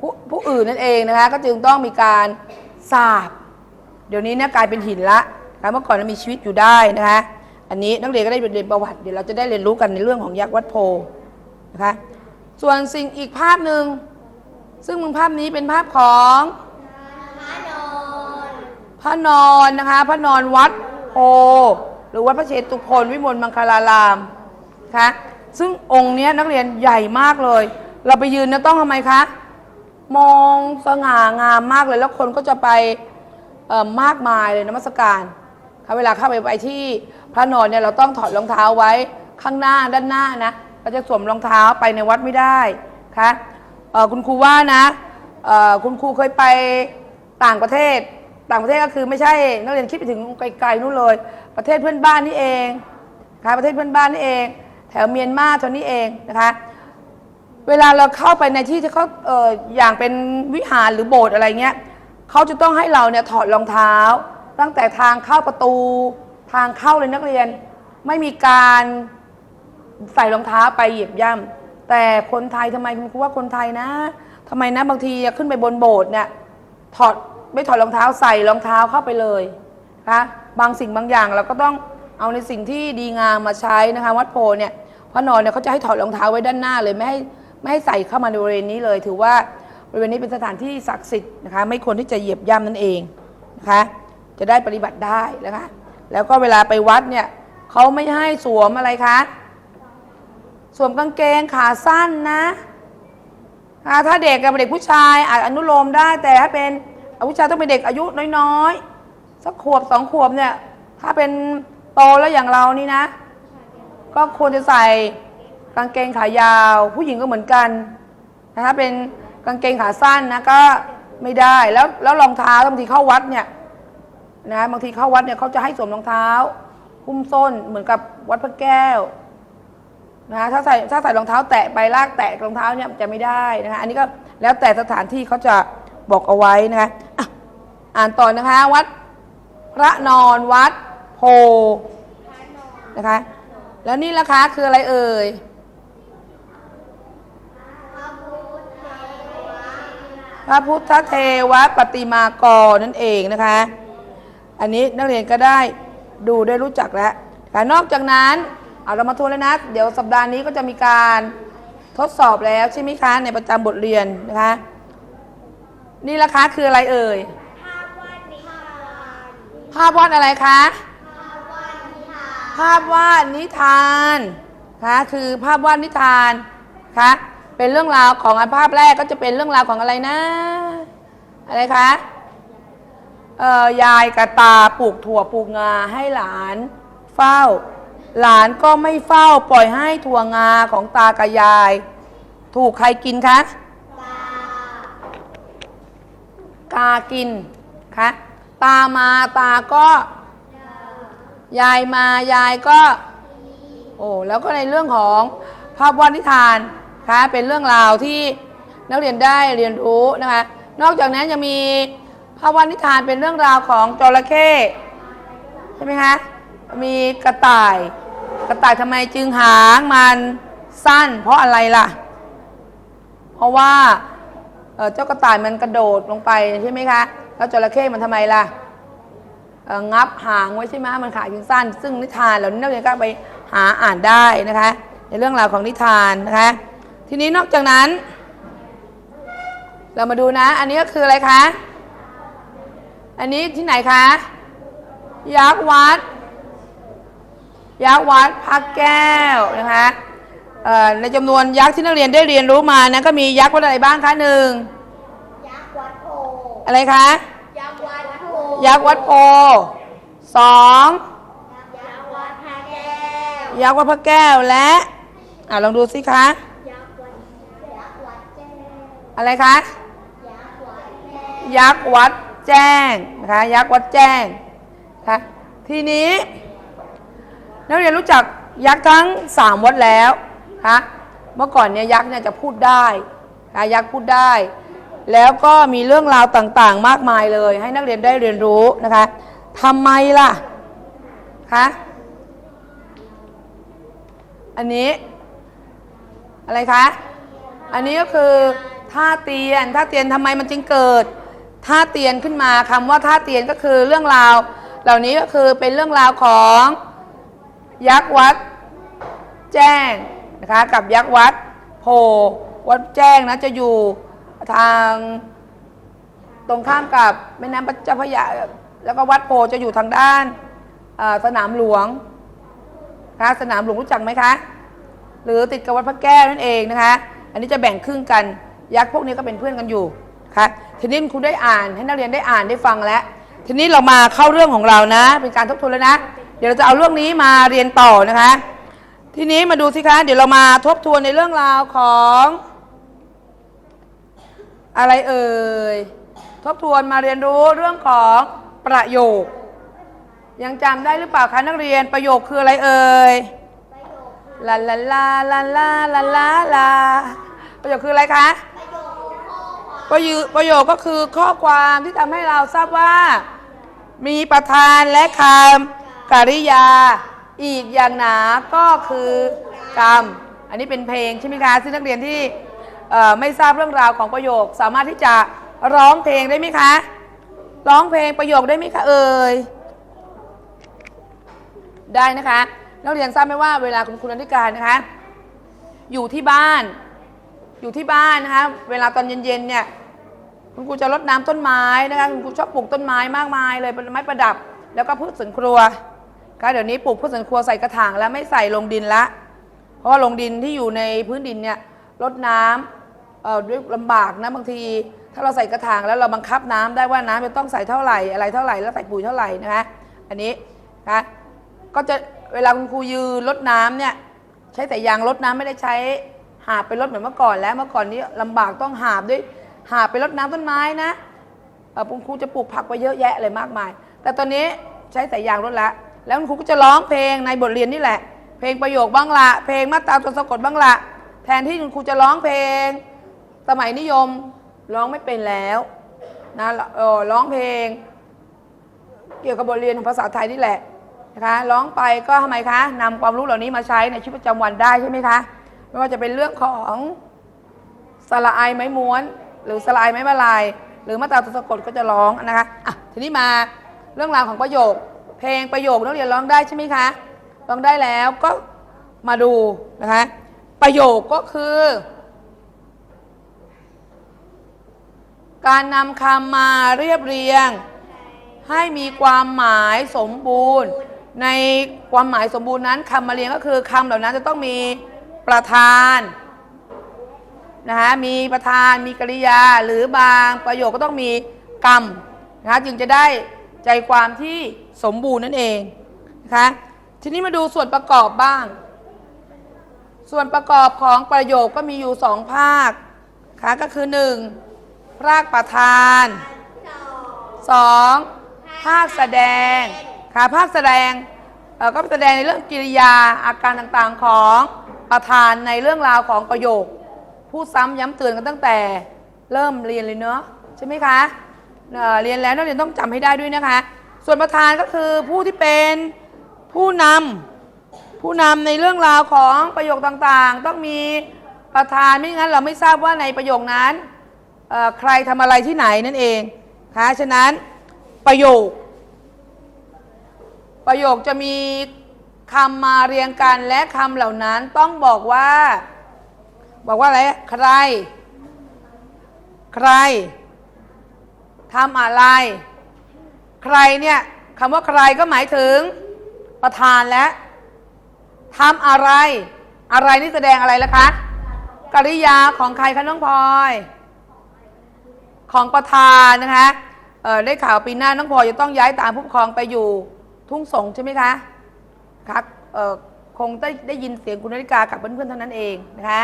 ผู้ผู้อื่นนั่นเองนะคะก็จึงต้องมีการสาบ เดี๋ยวนี้เนี่ยกลายเป็นหินละนะเมื่อก่อนมันมีชีวิตอยู่ได้นะคะอันนี้นักเรียนก็ได้เรียนประวัติเดี๋ยวเราจะได้เรียนรู้กันในเรื่องของยักษ์วัดโพนะคะส่วนสิ่งอีกภาพหนึ่งซึ่งมึงภาพนี้เป็นภาพของพระนอนนะคะพระนอนวัดโพหรือวัดพระเชตุพนวิมลมังคลารามะคะซึ่งองค์นี้นักเรียนใหญ่มากเลย เราไปยืนนะต้องทำไมคะ มองสง่างามมากเลย แล้วคนก็จะไปเอ่อมากมายเลยนมัสการค่ะเวลาเข้าไปไปที่พระนอนเนี่ยเราต้องถอดรองเท้าไว้ข้างหน้าด้านหน้านะเราจะสวมรองเท้าไปในวัดไม่ได้ค่ะเอ่อคุณครูว่านะเอ่อคุณครูเคยไปต่างประเทศ ต่างประเทศก็คือไม่ใช่นักเรียนคิดไปถึงไกลๆนู่นเลย ประเทศเพื่อนบ้านนี่เองค่ะประเทศเพื่อนบ้านนี่เอง แถวเมียนมาเท่านี้เองนะคะ เวลาเราเข้าไปในที่ที่เขาเอออย่างเป็นวิหารหรือโบสถ์อะไรเงี้ยเขาจะต้องให้เราเนี่ยถอดรองเท้า ตั้งแต่ทางเข้าประตูทางเข้าเลยนักเรียน ไม่มีการใส่รองเท้าไปเหยียบย่ำแต่คนไทยทำไมคุณครูว่าคนไทยนะทำไมนะบางทีขึ้นไปบนโบสถ์เนี่ยถอดไม่ถอดรองเท้าใส่รองเท้าเข้าไปเลยนะคะบางสิ่งบางอย่างเราก็ต้องเอาในสิ่งที่ดีงามมาใช้นะคะวัดโพเนี่ยพระนอนเนี่ยเขาจะให้ถอดรองเท้าไว้ด้านหน้าเลยไม่ให้ ไม่ให้ใส่เข้ามาในบริเวณนี้เลย ถือว่าบริเวณนี้เป็นสถานที่ศักดิ์สิทธิ์นะคะไม่ควรที่จะเหยียบย่ำนั่นเองนะคะจะได้ปฏิบัติได้นะคะแล้วก็เวลาไปวัดเนี่ยเขาไม่ให้สวมอะไรคะสวมกางเกงขาสั้นนะอ่าถ้าเด็กกับเด็กผู้ชายอาจอนุโลมได้ แต่ถ้าเป็นผู้ชายต้องเป็นเด็กอายุน้อยๆสักขวบสองขวบเนี่ยถ้าเป็นโตแล้วอย่างเรานี่นะ ก็ควรจะใส่างเกงขายาว ผู้หญิงก็เหมือนกันนะคะเป็นกางเกงขาสั้นนะก็ไม่ได้แล้วแล้วรองเท้าบางทีเข้าวัดเนี่ยนะบางทีเข้าวัดเนี่ยเขาจะให้สวมรองเท้าหุ้มส้นเหมือนกับวัดพระแก้วนะถ้าใส่ถ้าใส่รองเท้าแตะไปลากแตะรองเท้าเนี่ยจะไม่ได้นะคะอันนี้ก็แล้วแต่สถานที่เขาจะบอกเอาไว้นะคะอะอ่านต่อนะคะวัดพระนอนวัดโพนะคะแล้วนี่ราคาคืออะไรเอ่ย พระพุทธเทวปฏิมากรนั่นเองนะคะ อันนี้นักเรียนก็ได้ดูได้รู้จักแล้วแต่นอกจากนั้นเอาเรามาทวนเลยนะ เดี๋ยวสัปดาห์นี้ก็จะมีการทดสอบแล้วใช่ไหมคะในประจำบทเรียนนะคะ นี่ราคาคืออะไรเอ่ย ภาพวาดอะไรคะ ภาพวาดนิทานนะคะคือภาพวาดนิทานคะ เป็นเรื่องราวของอันภาพแรกก็จะเป็นเรื่องราวของอะไรนะ อะไรคะเอ่อยายกระตาปลูกถั่วปลูกงาให้หลานเฝ้า หลานก็ไม่เฝ้าปล่อยให้ถั่วงาของตากับยาย ถูกใครกินคะกากินคะตามาตาก็ ยายมายายก็ โอ้แล้วก็ในเรื่องของภาพวาดนิทาน คะเป็นเรื่องราวที่นักเรียนได้เรียนรู้นะคะ นอกจากนั้นยังมีภาพวนิทานเป็นเรื่องราวของจระเข้ใช่ไหมคะมีกระต่าย กระต่ายทำไมจึงหางมันสั้น เพราะอะไรล่ะ เพราะว่าเจ้ากระต่ายมันกระโดดลงไปใช่ไหมคะแล้วจระเข้มันทำไมล่ะงับหางไว้ใช่ไหมมันขายังสั้น ซึ่งนิทานเหล่านี้นักเรียนก็ไปหาอ่านได้นะคะ ในเรื่องราวของนิทานนะคะ ทีนี้นอกจากนั้น เรามาดูนะ อันนี้ก็คืออะไรคะ อันนี้ที่ไหนคะ ยักษ์วัด ยักษ์วัดพระแก้วนะคะเอ่อในจำนวนยักษ์ที่นักเรียนได้เรียนรู้มานะก็มียักษ์วัดอะไรบ้างคะหนึ่งยักษ์วัดโพอะไรคะยักษ์วัดโพยักษ์วัดโพสองยักษ์วัดพระแก้วยักษ์วัดพระแก้วและอ่าลองดูสิคะ ยักษ์วัดยักษ์วัดแจ้ง อะไรคะ ยักษ์วัดแจ้งนะคะยักษ์วัดแจ้งนะคะทีนี้นักเรียนรู้จักยักษ์ทั้งสามวัดแล้วคะเมื่อก่อนเนี่ยยักษ์เนี่ยจะพูดได้นะยักษ์พูดได้ แล้วก็มีเรื่องราวต่างๆ มากมายเลย ให้นักเรียนได้เรียนรู้นะคะทำไมล่ะคะอันนี้อะไรคะ อันนี้ก็คือ ท่าเตียนท่าเตียนทำไมมันจึงเกิดท่าเตียนขึ้นมาคำว่าท่าเตียนก็คือเรื่องราว เหล่านี้ก็คือเป็นเรื่องราวของยักษ์วัดแจ้งนะคะกับยักษ์วัดโพวัดแจ้งนะจะอยู่ทางตรงข้ามกับแม่น้ำเจ้าพระยาแล้วก็วัดโพจะอยู่ทางด้านสนามหลวงคะสนามหลวงรู้จักไหมคะ หรือติดกับวัดพระแก้วนั่นเองนะคะ อันนี้จะแบ่งครึ่งกัน ยักษ์พวกนี้ก็เป็นเพื่อนกันอยู่ค่ะทีนี้คุณได้อ่านให้นักเรียนได้อ่านได้ฟังแล้ว ทีนี้เรามาเข้าเรื่องของเรานะ เป็นการทบทวนแล้วนะ เดี๋ยวเราจะเอาเรื่องนี้มาเรียนต่อนะคะ ทีนี้มาดูสิคะ เดี๋ยวเรามาทบทวนในเรื่องราวของ อะไรเอ่ย ทบทวนมาเรียนรู้เรื่องของประโยค ยังจำได้หรือเปล่าคะนักเรียนประโยคคืออะไรเอ่ยลาลาลาลาลาลาลาประโยคคืออะไรคะ ประโยคประโยคก็คือข้อความที่ทำให้เราทราบว่า มีประธานและคำกริยา อีกอย่างหนาก็คือกรรม อันนี้เป็นเพลงใช่ไหมคะซึ่งนักเรียนที่ไม่ทราบเรื่องราวของประโยค สามารถที่จะร้องเพลงได้ไหมคะ ร้องเพลงประโยคได้ไหมคะเอ่ยได้นะคะนักเรียนทราบไหมว่าเวลาคุณครูนันทิการนะคะ อยู่ที่บ้าน อยู่ที่บ้านนะคะเวลาตอนเย็นๆเนี่ยคุณครูจะรดน้ำต้นไม้นะคะคุณครูชอบปลูกต้นไม้มากมายเลยเป็นไม้ประดับ แล้วก็พืชสวนครัวค่ะเดี๋ยวนี้ปลูกพืชสวนครัวใส่กระถางแล้วไม่ใส่ลงดินละ เพราะว่าลงดินที่อยู่ในพื้นดินเนี่ยรดน้ำเอ่อด้วยลำบากนะบางที ถ้าเราใส่กระถางแล้วเราบังคับน้ำได้ว่าน้ำจะต้องใส่เท่าไหร่อะไรเท่าไหร่แล้วใส่ปุ๋ยเท่าไหร่นะคะอันนี้นะคะก็จะเวลาคุณครูยืนรดน้ำเนี่ยใช้แต่ยางรดน้ำไม่ได้ใช้าบไปรดเหมือนเมื่อก่อนแล้วเมื่อก่อนนี้ลำบากต้องหาบด้วยหาบไปรดน้ำต้นไม้นะเอ่อคุณครูจะปลูกผักไปเยอะแยะเลยมากมาย แต่ตอนนี้ใช้แต่ยางรดละแล้วคุณครูก็จะร้องเพลงในบทเรียนนี่แหละ เพลงประโยคบ้างละเพลงมาตราตัวสะกดบ้างละแทนที่คุณครูจะร้องเพลง สมัยนิยมร้องไม่เป็นแล้วนะเออร้องเพลง เกี่ยวกับบทเรียนของภาษาไทยนี่แหละนะคะร้องไปก็ทำไมคะนำความรู้เหล่านี้มาใช้ในชีวิตประจำวันได้ใช่ไหมคะ ไม่ว่าจะเป็นเรื่องของสระไอไม้ม้วน หรือสระไอไม้มาลาย หรือมาตราตัวสะกดก็จะร้องนะคะอะทีนี้มาเรื่องราวของประโยค เพลงประโยคนักเรียนร้องได้ใช่ไหมคะร้องได้แล้วก็มาดูนะคะประโยคก็คือ การนำคำมาเรียบเรียง ให้มีความหมายสมบูรณ์ ในความหมายสมบูรณ์นั้นคำมาเรียงก็คือคำเหล่านั้นจะต้องมี ประธานนะคะมีประธานมีกริยาหรือบางประโยคก็ต้องมีกรรมนะคะจึงจะได้ใจความที่สมบูรณ์นั่นเองนะคะทีนี้มาดูส่วนประกอบบ้าง ส่วนประกอบของประโยคก็มีอยู่สองภาคนะคะก็คือหนึ่งภาคประธานสองภาคแสดงค่ะภาคแสดงเออก็แสดงในเรื่องกิริยาอาการต่างๆของ ประธานในเรื่องราวของประโยค พูดซ้ำย้ำเตือนกันตั้งแต่เริ่มเรียนเลยเนาะใช่ไหมคะเอ่อเรียนแล้วนักเรียนต้องจำให้ได้ด้วยนะคะ ส่วนประธานก็คือผู้ที่เป็นผู้นำผู้นำในเรื่องราวของประโยคต่างๆ ต้องมีประธานไม่งั้นเราไม่ทราบว่าในประโยคนั้นเอ่อใครทำอะไรที่ไหนนั่นเองคะฉะนั้นประโยค ประโยคจะมี คำมาเรียงกันและคำเหล่านั้นต้องบอกว่า บอกว่าอะไรใคร ใครทำอะไร ใครเนี่ยคำว่าใครก็หมายถึงประธานและทำอะไร อะไรนี่แสดงอะไรล่ะคะกริยาของใครคะน้องพลอย ของประธานนะคะได้ข่าวปีหน้าน้องพลอยจะต้องย้ายตามผู้ปกครองไปอยู่ทุ่งสงใช่ไหมคะ ครับเอ่อคงได้ได้ยินเสียงคุณนาฬิกากับเพื่อนๆเท่านั้นเองนะคะ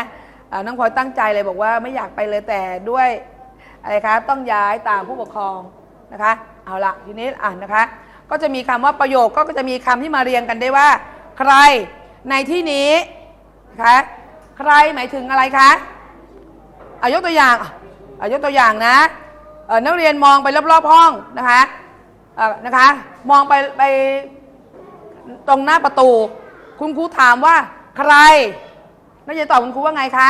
น้องพลอยตั้งใจเลยบอกว่าไม่อยากไปเลยแต่ด้วยอะไรคะต้องย้ายตามผู้ปกครองนะคะเอาละทีนี้อ่านนะคะ ก็จะมีคำว่าประโยคก็จะมีคำที่มาเรียงกันได้ว่า ใครในที่นี้นะคะใครหมายถึงอะไรคะอายกตัวอย่างอะยกตัวอย่างนะนักเรียนมองไปรอบๆห้องนะคะนะคะ มองไปไป ตรงหน้าประตู คุณครูถามว่าใครนักเรียนตอบคุณครูว่าไงคะ